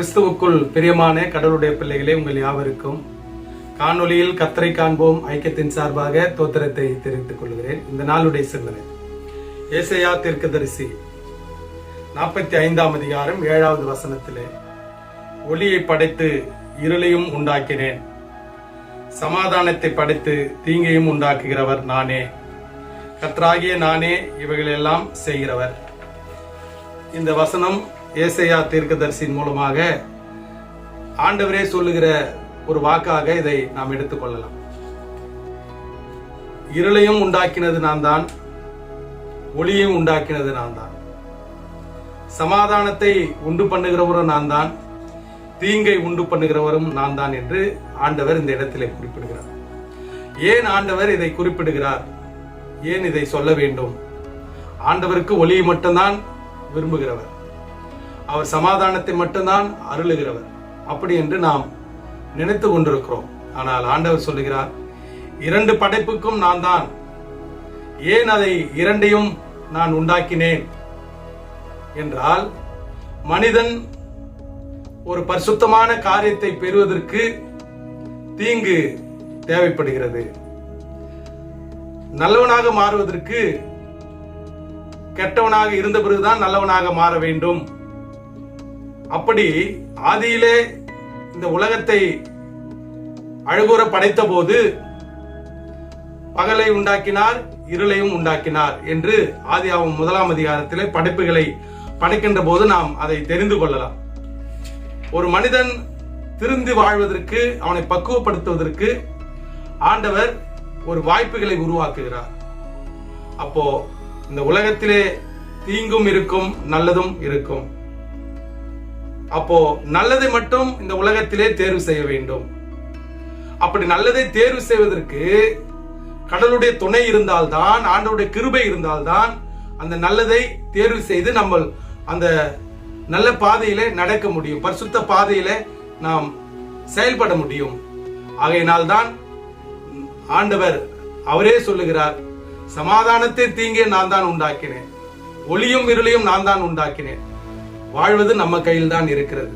கிறிஸ்துவுக்குள் பிரியமான கடவுளுடைய பிள்ளைகளே உங்கள் யாவருக்கும் காணொளியில் கத்தரை காண்போம் ஐக்கியத்தின் சார்பாக தோத்திரத்தை தெரிவித்துக் கொள்கிறேன். இந்த நாளுடைய சிந்தனை ஏசையா தீர்க்கதரிசி நாற்பத்தி ஐந்தாம் அதிகாரம் ஏழாவது வசனத்திலே ஒளியை படைத்து இருளையும் உண்டாக்கினேன் சமாதானத்தை படைத்து தீங்கையும் உண்டாக்குகிறவர் நானே. கத்ராகிய நானே இவைகளெல்லாம் செய்கிறவர். இந்த வசனம் ஏசையா தீர்க்கதரிசியின் மூலமாக ஆண்டவரே சொல்லுகிற ஒரு வாக்காக இதை நாம் எடுத்துக்கொள்ளலாம் இருளையும் உண்டாக்கினது நான் தான் ஒளியையும் உண்டாக்கினது நான் தான் சமாதானத்தை உண்டு பண்ணுகிறவரும் நான் தான் தீங்கை உண்டு பண்ணுகிறவரும் நான் தான் என்று ஆண்டவர் இந்த இடத்திலே குறிப்பிடுகிறார். ஏன் ஆண்டவர் இதை குறிப்பிடுகிறார்? ஏன் இதை சொல்ல வேண்டும்? ஆண்டவருக்கு ஒளியை மட்டும்தான் விரும்புகிறவர். அவர் சமாதானத்தை மட்டும்தான் அருளுகிறவர். அப்படி என்று நாம் நினைத்து கொண்டிருக்கிறோம். ஆனால் ஆண்டவர் சொல்லுகிறார் இரண்டு படைப்புக்கும் நான் தான். ஏன் அதை இரண்டையும் நான் உண்டாக்கினேன்? என்றால் மனிதன் ஒரு பரிசுத்தமான காரியத்தை பெறுவதற்கு தீங்கு தேவைப்படுகிறது. நல்லவனாக மாறுவதற்கு கெட்டவனாக இருந்த பிறகுதான் நல்லவனாக மாற வேண்டும். அப்படி ஆதியிலே இந்த உலகத்தை அழகுற படைத்த போது பகலை உண்டாக்கினார் இருளையும் உண்டாக்கினார் என்று ஆதியாவும் முதலாம் அதிகாரத்திலே படைப்புகளை படைக்கின்ற போது நாம் அதை தெரிந்து கொள்ளலாம். ஒரு மனிதன் திருந்து வாழ்வதற்கு அவனை பக்குவப்படுத்துவதற்கு ஆண்டவர் ஒரு வாய்ப்புகளை உருவாக்குகிறார். அப்போ இந்த உலகத்திலே தீங்கும் இருக்கும் நல்லதும் இருக்கும். அப்போ நல்லதை மட்டும் இந்த உலகத்திலே தேர்வு செய்ய வேண்டும். அப்படி நல்லதை தேர்வு செய்வதற்கு கடலுடைய துணை இருந்தால்தான் ஆண்டவருடைய கிருபை இருந்தால்தான் அந்த நல்லதை தேர்வு செய்து நம்ம அந்த நல்ல பாதையில நடக்க முடியும். பரிசுத்த பாதையில நாம் செயல்பட முடியும். ஆகையினால்தான் ஆண்டவர் அவரே சொல்லுகிறார் சமாதானத்தை தீங்கே நான் தான் உண்டாக்கினேன். ஒளியும் இருளையும் நான் தான் உண்டாக்கினேன். வாழ்வது நம்ம கையில் தான் இருக்கிறது.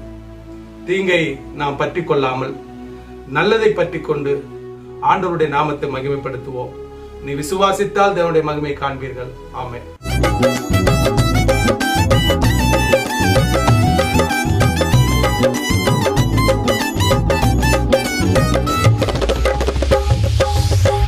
தீங்கை நாம் பற்றி கொள்ளாமல் நல்லதை பற்றி கொண்டு ஆண்டவருடைய நாமத்தை மகிமைப்படுத்துவோம். நீ விசுவாசித்தால் தேவனுடைய மகிமை காண்பீர்கள். ஆமென்.